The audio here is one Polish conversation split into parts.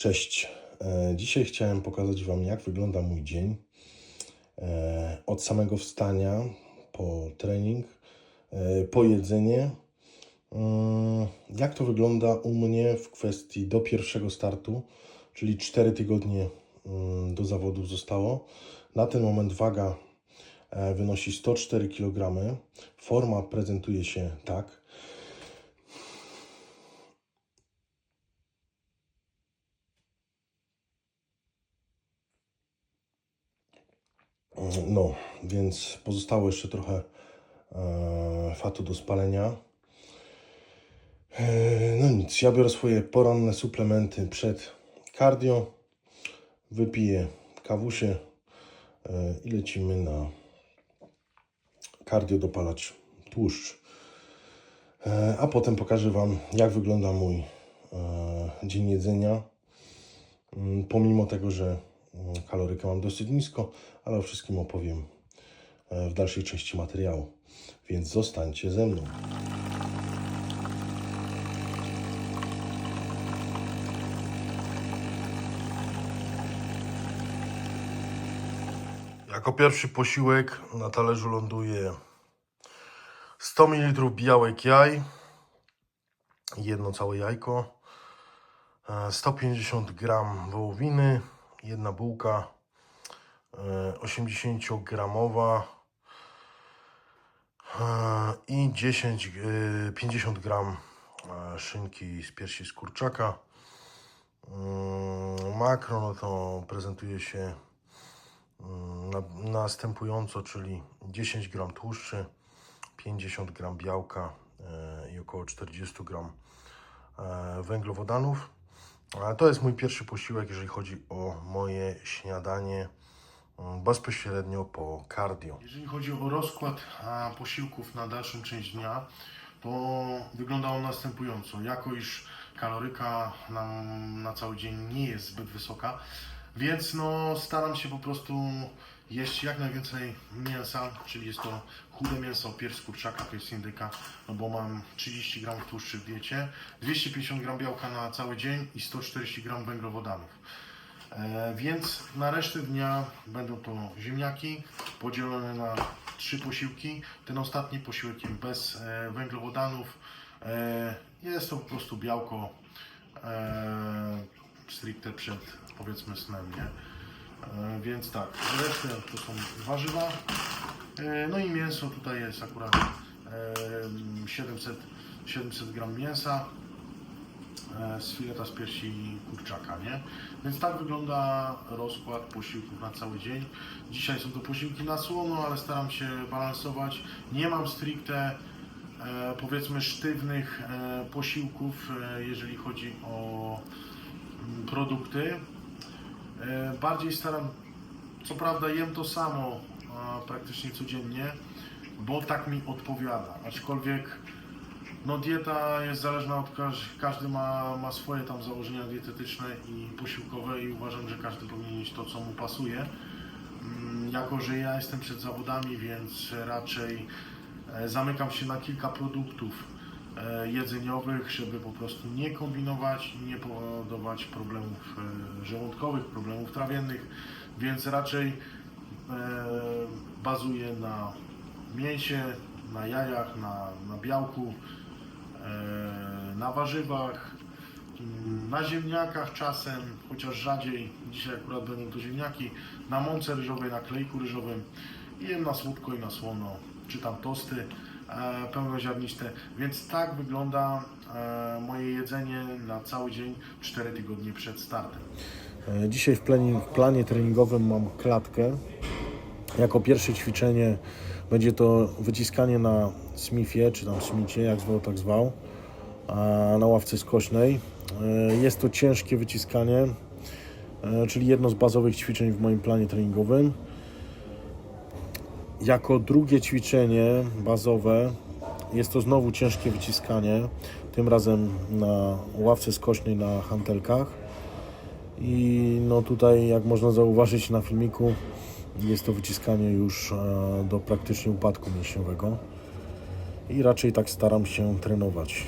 Cześć. E, Dzisiaj chciałem pokazać Wam, jak wygląda mój dzień. E, Od samego wstania po trening, e, po jedzenie. Mm, Jak to wygląda u mnie w kwestii do pierwszego startu, czyli 4 tygodnie mm, do zawodów zostało. Na ten moment waga wynosi 104 kg. Forma prezentuje się tak. No, więc pozostało jeszcze trochę e, fatu do spalenia. E, no nic, ja biorę swoje poranne suplementy przed cardio, wypiję kawusie e, i lecimy na cardio dopalać tłuszcz. A potem pokażę Wam, jak wygląda mój dzień jedzenia. Mm, Pomimo tego, że kalorykę mam dosyć nisko, ale o wszystkim opowiem e, w dalszej części materiału. Więc zostańcie ze mną. Jako pierwszy posiłek na talerzu ląduje 100 ml białek jaj, jedno całe jajko, e, 150 g wołowiny, jedna bułka, e, 80-gramowa e, i 10, e, 50 gram e, szynki z piersi z kurczaka. Mm, Makro no to prezentuje się mm, na, następująco, czyli 10 gram tłuszczy, 50 gram białka e, i około 40 gram e, węglowodanów. A To jest mój pierwszy posiłek, jeżeli chodzi o moje śniadanie mm, bezpośrednio po cardio. Jeżeli chodzi o rozkład posiłków na dalszą część dnia, to wygląda on następująco. Jako iż kaloryka nam na cały dzień nie jest zbyt wysoka, więc no, staram się po prostu jeść jak najwięcej mięsa, czyli jest to chude mięso, pierś z kurczaka, to jest indyka, no bo mam 30 gram tłuszczy w diecie, 250 gram białka na cały dzień i 140 gram węglowodanów. E, więc na resztę dnia będą to ziemniaki podzielone na trzy posiłki. Ten ostatni posiłek bez e, węglowodanów. E, jest to po prostu białko e, stricte przed powiedzmy snem, nie? E, więc tak, resztę to są warzywa. E, no i mięso tutaj jest akurat e, 700, 700 gram mięsa z fileta z piersi kurczaka, nie? Więc tak wygląda rozkład posiłków na cały dzień. Dzisiaj są to posiłki na słono, ale staram się balansować. Nie mam stricte powiedzmy sztywnych posiłków, jeżeli chodzi o mm, produkty. E, bardziej staram, co prawda jem to samo praktycznie codziennie, bo tak mi odpowiada. Aczkolwiek no dieta jest zależna od każdy, ma, ma swoje tam założenia dietetyczne i posiłkowe i uważam, że każdy powinien mieć to, co mu pasuje. Mm, Jako, że ja jestem przed zawodami, więc raczej e, zamykam się na kilka produktów jedzeniowych, żeby po prostu nie kombinować i nie powodować problemów e, żołądkowych, problemów trawiennych, więc raczej e, bazuję na mięsie, na jajach, na, na białku, e, na warzywach, na ziemniakach czasem, chociaż rzadziej, dzisiaj akurat będą to ziemniaki, na mące ryżowej, na klejku ryżowym. I jem na słodko i na słono, czy tam tosty. e, pełnoziarniste, więc tak wygląda e, moje jedzenie na cały dzień, 4 tygodnie przed startem. E, Dzisiaj w planie, w planie treningowym mam klatkę. Jako pierwsze ćwiczenie będzie to wyciskanie na Smithie, czy tam Smithie, jak zwał, tak zwał, na ławce skośnej. E, Jest to ciężkie wyciskanie, e, czyli jedno z bazowych ćwiczeń w moim planie treningowym. Jako drugie ćwiczenie bazowe jest to znowu ciężkie wyciskanie, tym razem na ławce skośnej na hantelkach. I no tutaj, jak można zauważyć na filmiku, jest to wyciskanie już e, do praktycznie upadku mięśniowego. I raczej tak staram się trenować.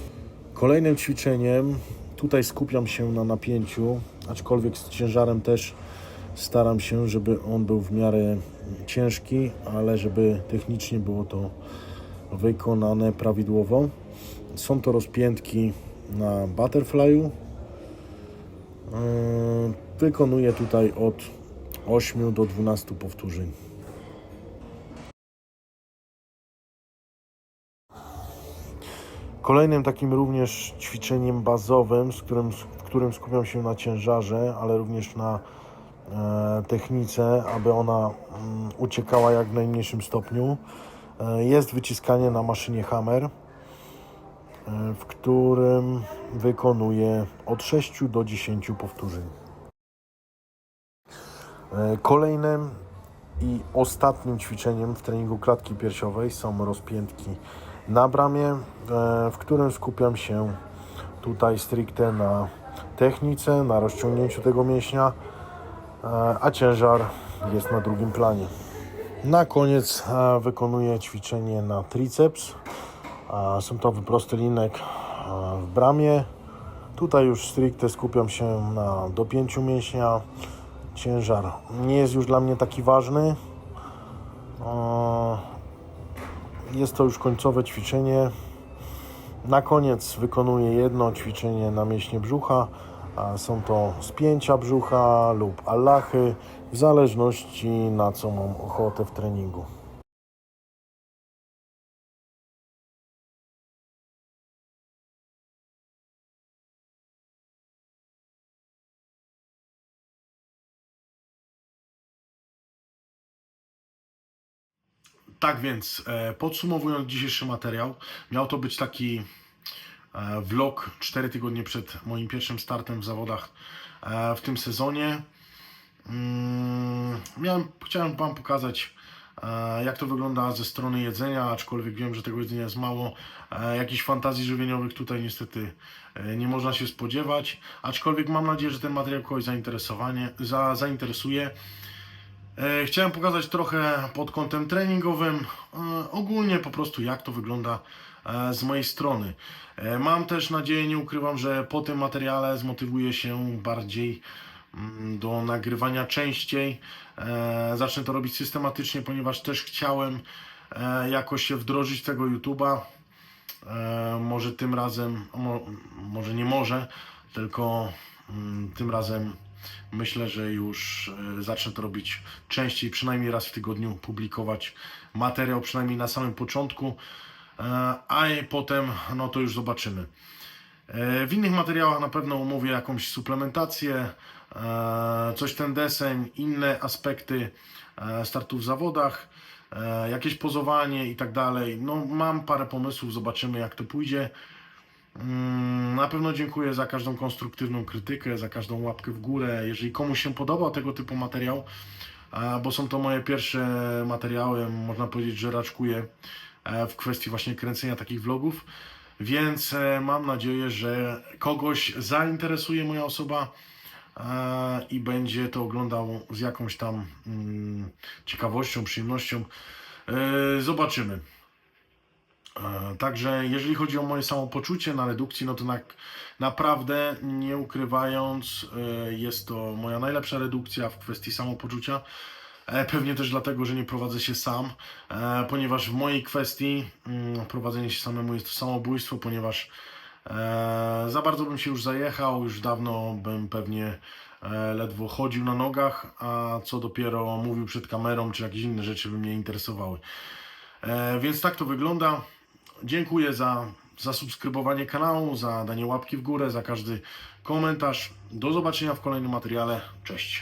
Kolejnym ćwiczeniem Tutaj skupiam się na napięciu, aczkolwiek z ciężarem też staram się, żeby on był w miarę ciężki, ale żeby technicznie było to wykonane prawidłowo. Są to rozpiętki na butterflyu. Yy, Wykonuję tutaj od 8 do 12 powtórzeń. Kolejnym takim również ćwiczeniem bazowym, z którym, w którym skupiam się na ciężarze, ale również na e, technice, aby ona mm, uciekała jak w najmniejszym stopniu, e, jest wyciskanie na maszynie Hammer, e, w którym wykonuję od 6 do 10 powtórzeń. E, Kolejnym i ostatnim ćwiczeniem w treningu klatki piersiowej są rozpiętki na bramie, e, w którym skupiam się tutaj stricte na technice, na rozciągnięciu tego mięśnia, e, a ciężar jest na drugim planie. Na koniec e, wykonuję ćwiczenie na triceps. E, Są to wyprosty linek e, w bramie. Tutaj już stricte skupiam się na dopięciu mięśnia. Ciężar nie jest już dla mnie taki ważny. Jest to już końcowe ćwiczenie. Na koniec wykonuję jedno ćwiczenie na mięśnie brzucha. Są to spięcia brzucha lub allachy, w zależności na co mam ochotę w treningu. Tak więc, e, podsumowując dzisiejszy materiał, miał to być taki vlog 4 tygodnie przed moim pierwszym startem w zawodach e, w tym sezonie. Mm, Miałem, chciałem Wam pokazać, e, jak to wygląda ze strony jedzenia, aczkolwiek wiem, że tego jedzenia jest mało. E, Jakichś fantazji żywieniowych tutaj niestety e, nie można się spodziewać, aczkolwiek mam nadzieję, że ten materiał kogoś zainteresowanie, za, zainteresuje. E, Chciałem pokazać trochę pod kątem treningowym, e, ogólnie po prostu jak to wygląda e, z mojej strony. E, Mam też nadzieję, nie ukrywam, że po tym materiale zmotywuję się bardziej mm, do nagrywania częściej. E, Zacznę to robić systematycznie, ponieważ też chciałem e, jakoś się wdrożyć tego YouTube'a. E, Może tym razem, mo, może nie może, tylko mm, tym razem myślę, że już e, zacznę to robić częściej, przynajmniej raz w tygodniu publikować materiał, przynajmniej na samym początku, e, a i potem no to już zobaczymy. E, W innych materiałach na pewno omówię jakąś suplementację, e, coś ten deseń, inne aspekty e, startów w zawodach, e, jakieś pozowanie i tak dalej. No mam parę pomysłów, zobaczymy jak to pójdzie. Mm, Na pewno dziękuję za każdą konstruktywną krytykę, za każdą łapkę w górę. Jeżeli komuś się podoba tego typu materiał, a, bo są to moje pierwsze materiały, można powiedzieć, że raczkuję e, w kwestii właśnie kręcenia takich vlogów, więc e, mam nadzieję, że kogoś zainteresuje moja osoba e, i będzie to oglądał z jakąś tam mm, ciekawością, przyjemnością. E, Zobaczymy. E, Także jeżeli chodzi o moje samopoczucie na redukcji, no to na, naprawdę nie ukrywając, e, jest to moja najlepsza redukcja w kwestii samopoczucia. E, Pewnie też dlatego, że nie prowadzę się sam, e, ponieważ w mojej kwestii mm, prowadzenie się samemu jest samobójstwo, ponieważ e, za bardzo bym się już zajechał, już dawno bym pewnie ledwo chodził na nogach, a co dopiero mówił przed kamerą, czy jakieś inne rzeczy by mnie interesowały. Więc tak to wygląda. Dziękuję za zasubskrybowanie kanału, za danie łapki w górę, za każdy komentarz. Do zobaczenia w kolejnym materiale. Cześć.